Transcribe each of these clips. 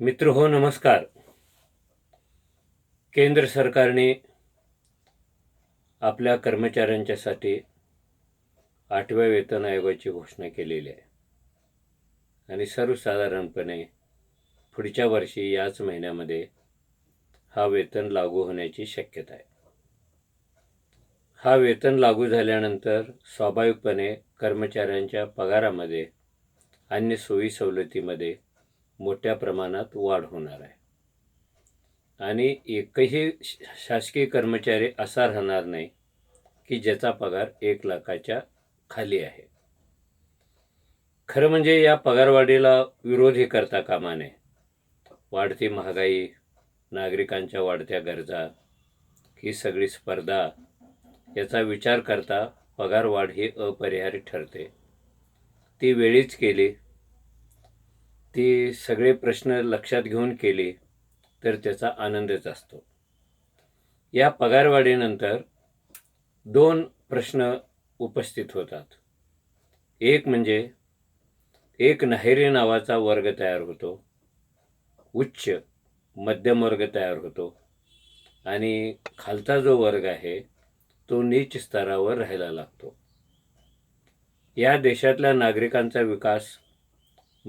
मित्र हो नमस्कार. केंद्र सरकारने आपल्या कर्मचाऱ्यांच्यासाठी आठव्या वेतन आयोगाची घोषणा केलेली आहे. आणि सर्वसाधारणपणे पुढच्या वर्षी याच महिन्यामध्ये हा वेतन लागू होण्याची शक्यता आहे. हा वेतन लागू झाल्यानंतर स्वाभाविकपणे कर्मचाऱ्यांच्या पगारामध्ये अन्य सोयी सवलतीमध्ये मोठ्या प्रमाणात वाढ होणार आहे. आणि एकही शासकीय कर्मचारी असा राहणार नाही की ज्याचा पगार एक लाखाच्या खाली आहे. खरं म्हणजे या पगारवाढीला विरोधही करता कामा नये. वाढती महागाई नागरिकांच्या वाढत्या गरजा ही सगळी स्पर्धा याचा विचार करता पगारवाढ ही अपरिहार्य ठरते. ती वेळीच केली ती सगळे प्रश्न लक्षात घेऊन केली तर त्याचा आनंदच असतो. या पगारवाढीनंतर दोन प्रश्न उपस्थित होतात. एक म्हणजे एक नाहेरी नावाचा वर्ग तयार होतो. उच्च मध्यम वर्ग तयार होतो. आणि खालचा जो वर्ग आहे तो नीच स्तरावर राहायला लागतो. या देशातल्या नागरिकांचा विकास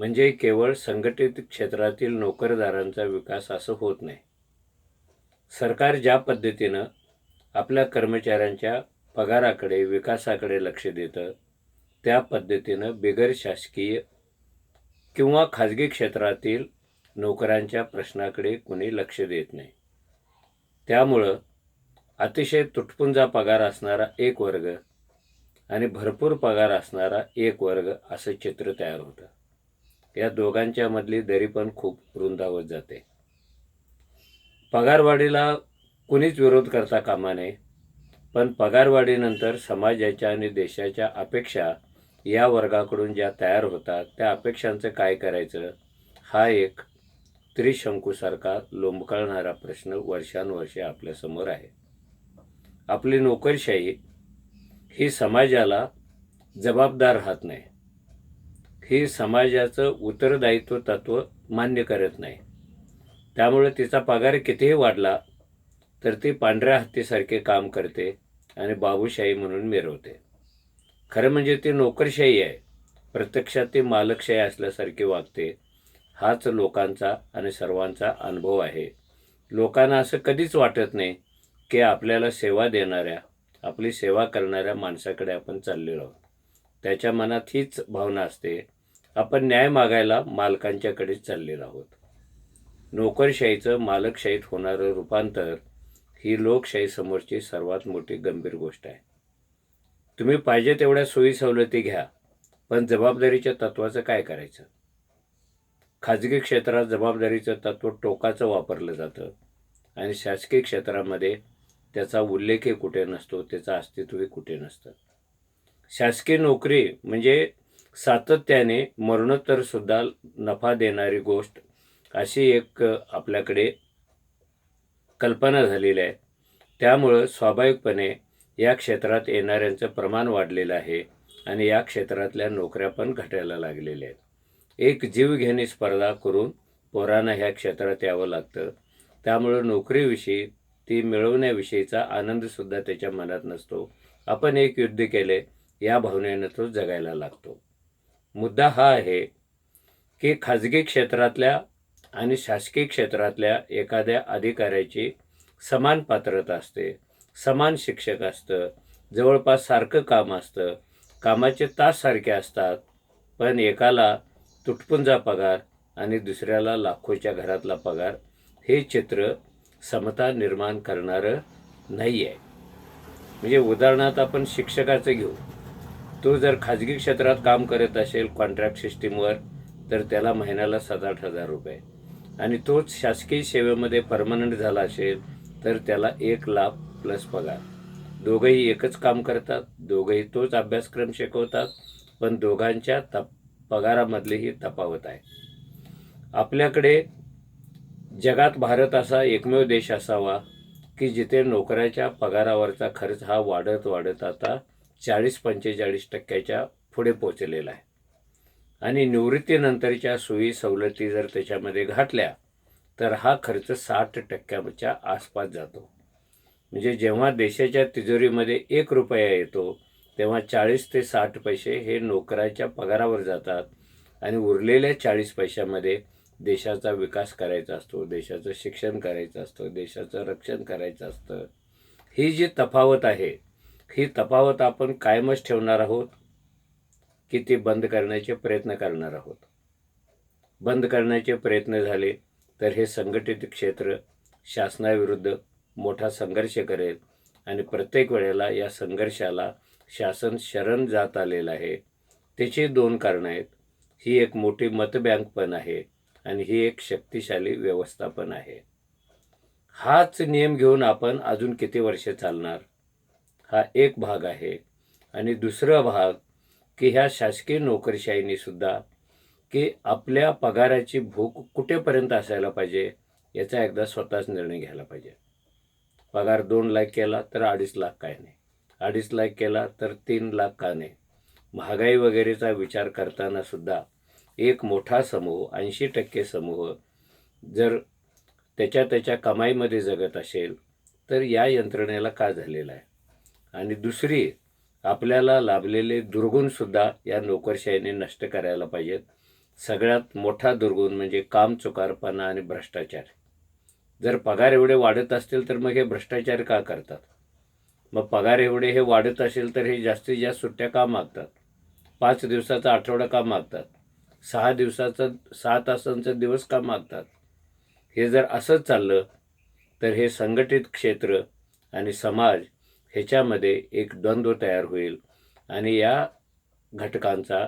म्हणजे केवळ संघटित क्षेत्रातील नोकरदारांचा विकास असं होत नाही. सरकार ज्या पद्धतीनं आपल्या कर्मचाऱ्यांच्या पगाराकडे विकासाकडे लक्ष देतं त्या पद्धतीनं बिगर शासकीय किंवा खाजगी क्षेत्रातील नोकरांच्या प्रश्नाकडे कुणी लक्ष देत नाही. त्यामुळं अतिशय तुटपुंजा पगार असणारा एक वर्ग आणि भरपूर पगार असणारा एक वर्ग असं चित्र तयार होतं. या दोघांच्या मधली दरी पण खूप रुंदावत जाते. पगारवाढीला कुणीच विरोध करता कामा नये पण पगारवाढीनंतर समाजाच्या आणि देशाच्या अपेक्षा या वर्गाकडून ज्या तयार होतात त्या अपेक्षांचं काय करायचं? हा एक त्रिशंकूसारखा लोंबकळणारा प्रश्न वर्षानुवर्षे आपल्यासमोर आहे. आपली नोकरशाही ही समाजाला जबाबदार राहत नाही. ही समाजाचं उत्तरदायित्व तत्व मान्य करत नाही. त्यामुळे तिचा पगार कितीही वाढला तर ती पांढऱ्या हत्तीसारखे काम करते आणि बाबूशाही म्हणून मिरवते. खरं म्हणजे ती नोकरशाही आहे. प्रत्यक्षात ती मालकशाही असल्यासारखी वागते. हाच लोकांचा आणि सर्वांचा अनुभव आहे. लोकांना असं कधीच वाटत नाही की आपल्याला सेवा देणाऱ्या आपली सेवा करणाऱ्या माणसाकडे आपण चाललेलो आहोत. त्याच्या मनात हीच भावना असते आपण न्याय मागायला मालकांच्याकडेच चाललेलो आहोत. नोकरशाहीचं मालकशाहीत होणारं रूपांतर ही लोकशाही समोरची सर्वात मोठी गंभीर गोष्ट आहे. तुम्ही पाहिजे तेवढ्या सोयी सवलती घ्या पण जबाबदारीच्या तत्वाचं काय करायचं? खाजगी क्षेत्रात जबाबदारीचं तत्व टोकाचं वापरलं जातं आणि शासकीय क्षेत्रामध्ये त्याचा उल्लेखही कुठे नसतो त्याचं अस्तित्वही कुठे नसतं. शासकीय नोकरी म्हणजे सातत्याने मरणोत्तर सुद्धा नफा देणारी गोष्ट अशी एक आपल्याकडे कल्पना झालेली आहे. त्यामुळं स्वाभाविकपणे या क्षेत्रात येणाऱ्यांचं प्रमाण वाढलेलं आहे आणि या क्षेत्रातल्या नोकऱ्या पण घटायला लागलेल्या आहेत. एक जीवघेणी स्पर्धा करून पोरांना ह्या क्षेत्रात यावं लागतं. त्यामुळं नोकरीविषयी ती मिळवण्याविषयीचा आनंदसुद्धा त्याच्या मनात नसतो. आपण एक युद्ध केले या भावनेनं तो जगायला लागतो. मुद्दा हा आहे की खाजगी क्षेत्रातल्या आणि शासकीय क्षेत्रातल्या एखाद्या अधिकाऱ्याची समान पात्रता असते समान शिक्षक असतं जवळपास सारखं काम असतं कामाचे तास सारखे असतात पण एकाला तुटपुंजा पगार आणि दुसऱ्याला लाखोच्या घरातला पगार हे चित्र समता निर्माण करणारं नाही आहे म्हणजे उदाहरणार्थ आपण शिक्षकाचं घेऊ. तो जर खाजगी क्षेत्रात काम करत असेल कॉन्ट्रॅक्ट सिस्टीमवर तर त्याला महिन्याला सात आठ हजार रुपये. आणि तोच शासकीय सेवेमध्ये परमनंट झाला असेल तर त्याला एक लाख प्लस पगार. दोघंही एकच काम करतात दोघंही तोच अभ्यासक्रम शिकवतात पण दोघांच्या तप पगारामधलीही तफावत आहे. आपल्याकडे जगात भारत असा एकमेव देश असावा की जिथे नोकऱ्याच्या पगारावरचा खर्च हा वाढत वाढत आता चाळीस पंचेचाळीस टक्क्याच्या पुढे पोचलेला आहे. आणि निवृत्तीनंतरच्या सोयी सवलती जर त्याच्यामध्ये घातल्या तर हा खर्च साठ टक्क्याच्या आसपास जातो. म्हणजे जेव्हा देशाच्या तिजोरीमध्ये एक रुपया येतो तेव्हा चाळीस ते साठ पैसे हे नोकराच्या पगारावर जातात आणि उरलेल्या चाळीस पैशामध्ये देशाचा विकास करायचा असतो देशाचं शिक्षण करायचं असतं देशाचं रक्षण करायचं असतं. ही जी तफावत आहे ही तफावत आपण कायमच ठेवणार आहोत की ती बंद करण्याचे प्रयत्न करणार आहोत. बंद करण्याचे प्रयत्न झाले तर हे संघटित क्षेत्र शासनाविरुद्ध मोठा संघर्ष करेल आणि प्रत्येक वेळेला या संघर्षाला शासन शरण जात आलेलं आहे. त्याची दोन कारणं आहेत. ही एक मोठी मतबँक पण आहे आणि ही एक शक्तिशाली व्यवस्था पण आहे. हाच नियम घेऊन आपण अजून किती वर्ष चालणार? हा एक भाग आहे. आणि दुसरा भाग की ह्या शासकीय नोकरशाहीने सुद्धा की आपल्या पगाराची भूक कुठेपर्यंत असायला पाहिजे याचा एकदा स्वतःच निर्णय घ्यायला पाहिजे. पगार दोन लाख केला तर अडीच लाख काय नाही. अडीच लाख केला तर तीन लाख का नाही. महागाई वगैरेचा विचार करताना सुद्धा एक मोठा समूह ऐंशी टक्के समूह जर त्याच्या त्याच्या कमाईमध्ये जगत असेल तर या यंत्रणेला का झालेला आहे? आणि दुसरी आपल्याला लाभलेले दुर्गुणसुद्धा या नोकरशाहीने नष्ट करायला पाहिजेत. सगळ्यात मोठा दुर्गुण म्हणजे काम चुकारपणा आणि भ्रष्टाचार. जर पगार एवढे वाढत असतील तर मग हे भ्रष्टाचार का करतात? मग पगार एवढे हे वाढत असेल तर हे जास्तीत जास्त सुट्ट्या का मागतात? पाच दिवसाचा आठवडा का मागतात? सहा दिवसाचा सहा तासांचा दिवस का मागतात? हे जर असंच चाललं तर हे संघटित क्षेत्र आणि समाज ह्याच्यामध्ये एक द्वंद्व तयार होईल. आणि या घटकांचा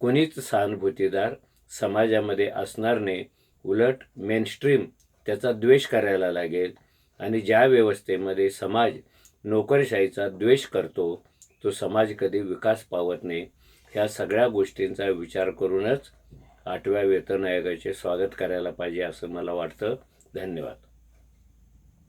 कोणीच सहानुभूतीदार समाजामध्ये असणार नाही. उलट मेनस्ट्रीम त्याचा द्वेष करायला लागेल. आणि ज्या व्यवस्थेमध्ये समाज नोकरशाहीचा द्वेष करतो तो समाज कधी विकास पावत नाही. ह्या सगळ्या गोष्टींचा विचार करूनच आठव्या वेतन आयोगाचे स्वागत करायला पाहिजे असं मला वाटतं. धन्यवाद.